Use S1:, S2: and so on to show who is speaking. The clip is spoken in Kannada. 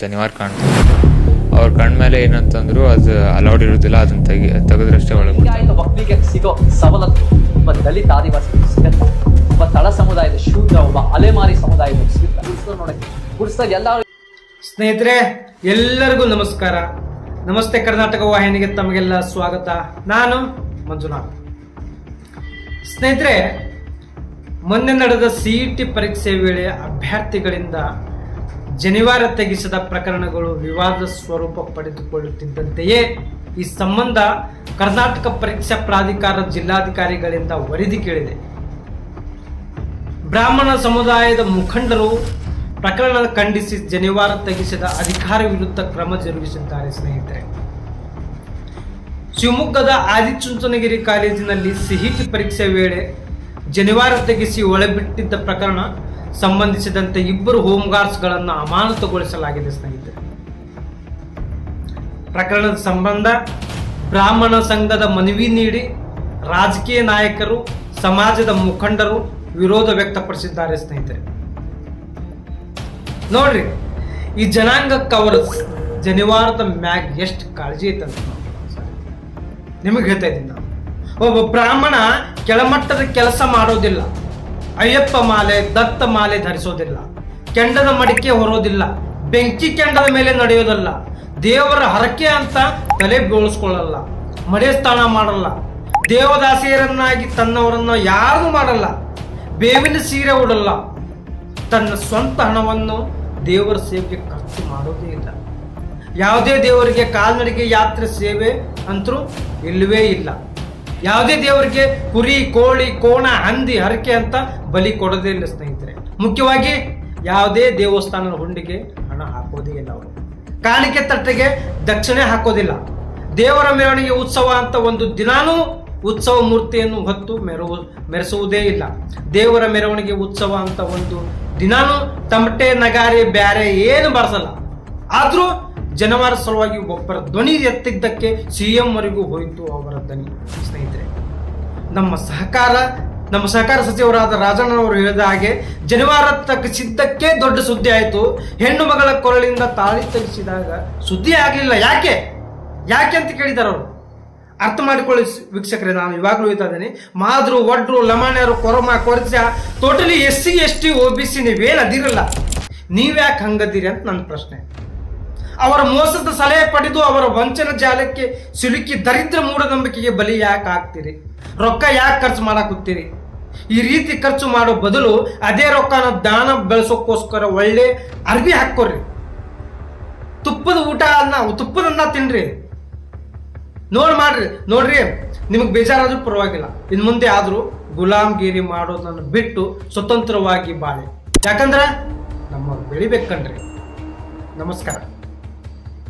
S1: ಜನಿವಾರ ಕಾಣ್ತದೆ. ಅವ್ರ ಕಣ್ಮೇಲೆ ಏನಂತಂದ್ರು ಅದು ಅಲೌಡ್ ಇರೋದಿಲ್ಲ ಅದನ್ನ ತೆಗಿ ತೆಗೆದ್ರಷ್ಟೇ ಒಳಗೆ
S2: ಸಿಗೋ ಸವಲತ್ತು ಒಬ್ಬ ದಲಿತ ಆದಿವಾಸಿ ಸಿಗತ್ತೆ. ಒಬ್ಬ ತಳ ಸಮುದಾಯದ ಶೂದ್ರ ಒಬ್ಬ ಅಲೆಮಾರಿ ಸಮುದಾಯದ ಸಿಗುತ್ತೆ. ನೋಡಕ್ಕೆ ಎಲ್ಲರೂ
S3: ಸ್ನೇಹಿತರೆ ಎಲ್ಲರಿಗೂ ನಮಸ್ಕಾರ. ನಮಸ್ತೆ ಕರ್ನಾಟಕ ವಾಹಿನಿಗೆ ತಮಗೆಲ್ಲ ಸ್ವಾಗತ. ನಾನು ಮಂಜುನಾಥ್. ಸ್ನೇಹಿತರೆ ಮೊನ್ನೆ ನಡೆದ ಸಿ ಇ ಟಿ ಪರೀಕ್ಷೆ ವೇಳೆ ಅಭ್ಯರ್ಥಿಗಳಿಂದ ಜನಿವಾರ ತೆಗೆಸಿದ ಪ್ರಕರಣಗಳು ವಿವಾದ ಸ್ವರೂಪ ಪಡೆದುಕೊಳ್ಳುತ್ತಿದ್ದಂತೆಯೇ ಈ ಸಂಬಂಧ ಕರ್ನಾಟಕ ಪರೀಕ್ಷಾ ಪ್ರಾಧಿಕಾರ ಜಿಲ್ಲಾಧಿಕಾರಿಗಳಿಂದ ವರದಿ ಕೇಳಿದೆ. ಬ್ರಾಹ್ಮಣ ಸಮುದಾಯದ ಮುಖಂಡರು ಪ್ರಕರಣ ಖಂಡಿಸಿ ಜನಿವಾರ ತೆಗೆಸಿದ ಅಧಿಕಾರಿ ವಿರುದ್ಧ ಕ್ರಮ ಜರುಗಿಸಿದ್ದಾರೆ ಸ್ನೇಹಿತರೆ. ಶಿವಮೊಗ್ಗದ ಆದಿಚುಂಚನಗಿರಿ ಕಾಲೇಜಿನಲ್ಲಿ ಸಿಹಿಟಿ ಪರೀಕ್ಷೆ ವೇಳೆ ಜನಿವಾರ ತೆಗೆಸಿ ಒಳಬಿಟ್ಟಿದ್ದ ಪ್ರಕರಣ ಸಂಬಂಧಿಸಿದಂತೆ ಇಬ್ಬರು ಹೋಮ್ಗಾರ್ಡ್ಸ್ಗಳನ್ನು ಅಮಾನತುಗೊಳಿಸಲಾಗಿದೆ, ಸ್ನೇಹಿತರೆ. ಪ್ರಕರಣದ ಸಂಬಂಧ ಬ್ರಾಹ್ಮಣ ಸಂಘದ ಮನವಿ ನೀಡಿ ರಾಜಕೀಯ ನಾಯಕರು, ಸಮಾಜದ ಮುಖಂಡರು ವಿರೋಧ ವ್ಯಕ್ತಪಡಿಸಿದ್ದಾರೆ, ಸ್ನೇಹಿತರೆ. ನೋಡ್ರಿ, ಈ ಜನಾಂಗಕ್ಕೆ ಅವರ ಜನಿವಾರದ ಮ್ಯಾಗ್ ಎಷ್ಟು ಕಾಳಜಿ ಐತಂತ ನಿಮಗೆ ಹೇಳ್ತಾ ಇದ್ದೀನಿ ನಾನು. ಒಬ್ಬ ಬ್ರಾಹ್ಮಣ ಕೆಳಮಟ್ಟದ ಕೆಲಸ ಮಾಡೋದಿಲ್ಲ. ಅಯ್ಯಪ್ಪ ಮಾಲೆ, ದತ್ತ ಮಾಲೆ ಧರಿಸೋದಿಲ್ಲ. ಕೆಂಡದ ಮಡಿಕೆ ಹೊರೋದಿಲ್ಲ. ಬೆಂಕಿ ಕೆಂಡದ ಮೇಲೆ ನಡೆಯೋದಲ್ಲ. ದೇವರ ಹರಕೆ ಅಂತ ತಲೆ ಬೋಳಿಸ್ಕೊಳ್ಳಲ್ಲ. ಮಡೆ ಸ್ಥಾನ ಮಾಡಲ್ಲ. ದೇವದಾಸಿಯರನ್ನಾಗಿ ತನ್ನವರನ್ನ ಯಾರು ಮಾಡಲ್ಲ. ಬೇವಿನ ಸೀರೆ ಉಡಲ್ಲ. ತನ್ನ ಸ್ವಂತ ಹಣವನ್ನು ದೇವರ ಸೇವೆಗೆ ಖರ್ಚು ಮಾಡೋದೇ ಇಲ್ಲ. ಯಾವುದೇ ದೇವರಿಗೆ ಕಾಲ್ನಡಿಗೆ ಯಾತ್ರೆ ಸೇವೆ ಅಂತರೂ ಇಲ್ಲವೇ ಇಲ್ಲ. ಯಾವುದೇ ದೇವರಿಗೆ ಕುರಿ, ಕೋಳಿ, ಕೋಣ, ಹಂದಿ, ಹರಕೆ ಅಂತ ಬಲಿ ಕೊಡೋದೇ ಇಲ್ಲ ಸ್ನೇಹಿತರೆ. ಮುಖ್ಯವಾಗಿ ಯಾವುದೇ ದೇವಸ್ಥಾನದ ಹುಂಡಿಗೆ ಹಣ ಹಾಕೋದೇ ಇಲ್ಲ ಅವರು. ಕಾಣಿಕೆ ತಟ್ಟೆಗೆ ದಕ್ಷಿಣೆ ಹಾಕೋದಿಲ್ಲ. ದೇವರ ಮೆರವಣಿಗೆ ಉತ್ಸವ ಅಂತ ಒಂದು ದಿನಾನೂ ಉತ್ಸವ ಮೂರ್ತಿಯನ್ನು ಹೊತ್ತು ಮೆರವು, ಮೆರೆಸುವುದೇ ಇಲ್ಲ. ದೇವರ ಮೆರವಣಿಗೆ ಉತ್ಸವ ಅಂತ ಒಂದು ದಿನಾನೂ ತಮಟೆ, ನಗಾರಿ, ಬ್ಯಾರೆ ಏನು ಬರ್ಸಲ್ಲ. ಆದ್ರೂ ಜನವಾರ ಸಲುವಾಗಿ ಒಬ್ಬರ ಧ್ವನಿ ಎತ್ತಿದ್ದಕ್ಕೆ ಸಿ ಎಂ ವರೆಗೂ ಹೋಯಿತು ಅವರ ಧ್ವನಿ. ಸ್ನೇಹಿತರೆ, ನಮ್ಮ ಸಹಕಾರ ನಮ್ಮ ಸಹಕಾರ ಸಚಿವರಾದ ರಾಜಣ್ಣನವರು ಹೇಳಿದ ಹಾಗೆ ಜನವಾರ ತಗ್ಗಿಸಿದ್ದಕ್ಕೆ ದೊಡ್ಡ ಸುದ್ದಿ ಆಯಿತು. ಹೆಣ್ಣು ಮಗಳ ಕೊರಳಿಂದ ತಾಳಿ ತಗಿಸಿದಾಗ ಸುದ್ದಿ ಆಗಲಿಲ್ಲ. ಯಾಕೆ? ಯಾಕೆ ಅಂತ ಕೇಳಿದಾರೆ ಅವರು. ಅರ್ಥ ಮಾಡಿಕೊಳ್ಳಿ ವೀಕ್ಷಕರೇ, ನಾನು ಇವಾಗಲೂ ಹೇಳ್ತಾ ಇದ್ದೇನೆ. ಮಾದ್ರು ಒಡ್ರು ಲಮಾಣ್ಯರು, Korama Koracha totally S C S T O B, C ನೀವೇನು ಅದಿರಲ್ಲ. ನೀವ್ಯಾಕೆ ಹಂಗದಿರಿ ಅಂತ ನನ್ನ ಪ್ರಶ್ನೆ. ಅವರ ಮೋಸದ ಸಲಹೆ ಪಡೆದು ಅವರ ವಂಚನ ಜಾಲಕ್ಕೆ ಸಿಲುಕಿ ದರಿದ್ರ ಮೂಢನಂಬಿಕೆಗೆ ಬಲಿ ಯಾಕೆ ಹಾಕ್ತೀರಿ? ರೊಕ್ಕ ಯಾಕೆ ಖರ್ಚು ಮಾಡಾಕುತ್ತೀರಿ? ಈ ರೀತಿ ಖರ್ಚು ಮಾಡೋ ಬದಲು ಅದೇ ರೊಕ್ಕನ ದಾನ ಬೆಳೆಸೋಕ್ಕೋಸ್ಕರ ಒಳ್ಳೆ ಅರ್ವಿ ಹಾಕೋರಿ ತುಪ್ಪದ ಊಟ ಅನ್ನ ತುಪ್ಪದನ್ನ ತಿನ್ರಿ. ನೋಡ್ ಮಾಡ್ರಿ, ನೋಡ್ರಿ, ನಿಮಗೆ ಬೇಜಾರಾದ್ರೂ ಪರವಾಗಿಲ್ಲ. ಇನ್ನು ಮುಂದೆ ಆದರೂ ಗುಲಾಮ್ಗಿರಿ ಮಾಡೋದನ್ನು ಬಿಟ್ಟು ಸ್ವತಂತ್ರವಾಗಿ ಬಾಳೆ. ಯಾಕಂದ್ರೆ ನಮ್ಮವ್ರು ಬೆಳಿಬೇಕನ್ರಿ ನಮಸ್ಕಾರ.